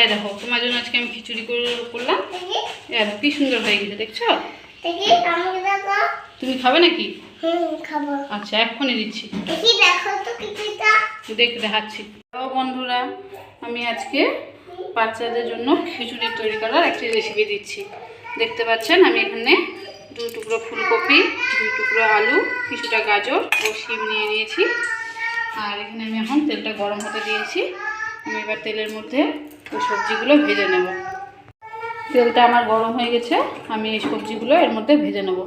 এই দেখো, তোমার জন্য আজকে আমি খিচুড়ি করে- করলাম। দেখো কি সুন্দর হয়ে গেছে, দেখছ? তুমি খাবে নাকি? আচ্ছা এক্ষুনি দিচ্ছি। দেখি দেখাচ্ছি। বন্ধুরা, আমি আজকে বাচ্চাদের জন্য খিচুড়ি তৈরি করার একটি রেসিপি দিচ্ছি। দেখতে পাচ্ছেন, আমি এখানে দুই টুকরো ফুলকপি, দুই টুকরো আলু, কিছুটা গাজর ও শিম নিয়ে নিয়েছি। আর এখানে আমি এখন তেলটা গরম হতে দিয়েছি। আমি এবার তেলের মধ্যে ওই সবজিগুলো ভেজে নেব। তেলটা আমার গরম হয়ে গেছে, আমি এই সবজিগুলো এর মধ্যে ভেজে নেব।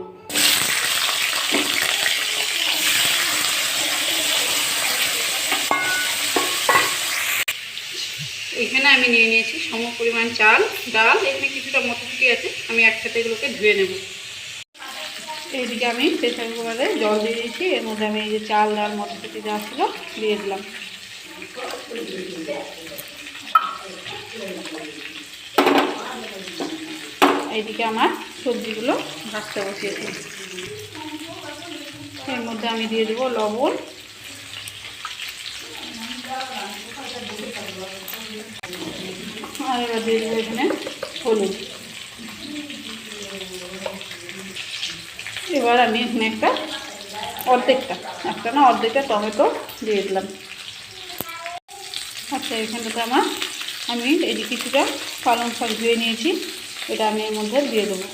এখানে আমি নিয়ে নিয়েছি সম পরিমাণ চাল, ডাল, এখানে কিছুটা মটরশুঁটি আছে, আমি একসাথে এগুলোকে ধুয়ে নেব। এইদিকে আমি প্রেসার কুকারে জল দিয়ে দিয়েছি, এর মধ্যে আমি এই যে চাল, ডাল, মটরশুঁটি যা ছিল দিয়ে দিলাম। এইদিকে আমার সবজিগুলো ভাজতে বসিয়েছি। এর মধ্যে আমি দিয়ে দেবো লবণ। আর এবার দিয়ে দেবো এখানে হলুদ। এবার আমি এখানে একটা অর্ধেকটা, একটা না অর্ধেকটা টমেটো দিয়ে দিলাম। আচ্ছা এখানটাতে আমার আমি এদিকে কিছুটা পালং শাক ধুয়ে নিয়েছি। এটা আমি এর মধ্যে দিয়ে দেবো।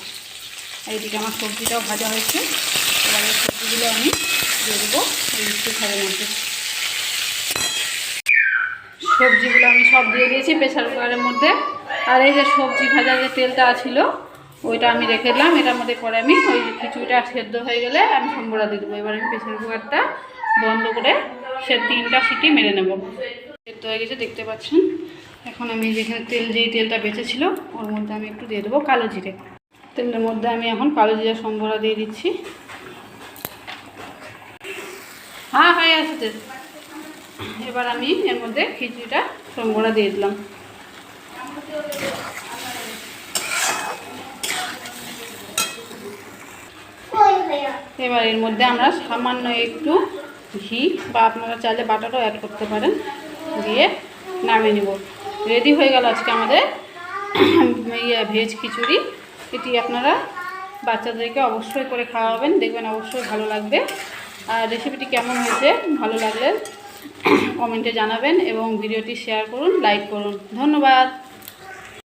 আর এদিকে আমার সবজিটাও ভাজা হয়েছে। এবার এই সবজিগুলো আমি দিয়ে দেবো এই প্রেসারের মধ্যে। সবজিগুলো আমি সব দিয়ে দিয়েছি প্রেসার কুকারের মধ্যে। আর এই যে সবজি ভাজা যে তেলটা ছিল, ওইটা আমি রেখে দিলাম। এটার মধ্যে পরে আমি ওই খিচুড়িটা সেদ্ধ হয়ে গেলে আমি সম্বরা দিয়ে দেবো। এবার আমি প্রেসার কুকারটা বন্ধ করে সে তিনটা সিটি মেরে নেব। সেদ্ধ হয়ে গেছে, দেখতে পাচ্ছেন? এখন আমি যেখানে তেল, যেই তেলটা বেঁচেছিল, ওর মধ্যে আমি একটু দিয়ে দেবো কালো জিরে। তেলের মধ্যে আমি এখন কালো জিরে সম্বরা দিয়ে দিচ্ছি। হ্যাঁ হয়ে আসছে এবার আমি এর মধ্যে খিচুড়িটা, সম্বরা দিয়ে দিলাম। এবার এর মধ্যে আমরা সামান্য একটু ঘি, বা আপনারা চাইলে বাটাটাও অ্যাড করতে পারেন, দিয়ে নামিয়ে নেব। রেডি হয়ে গেল আজকে আমাদের ইয়া ভেজ খিচুড়ি। এটি আপনারা বাচ্চাদেরকে অবশ্যই করে খাওয়াবেন, দেখবেন অবশ্যই ভালো লাগবে। আর রেসিপিটি কেমন হয়েছে, ভালো লাগলে কমেন্টে জানাবেন এবং ভিডিওটি শেয়ার করুন লাইক করুন। ধন্যবাদ।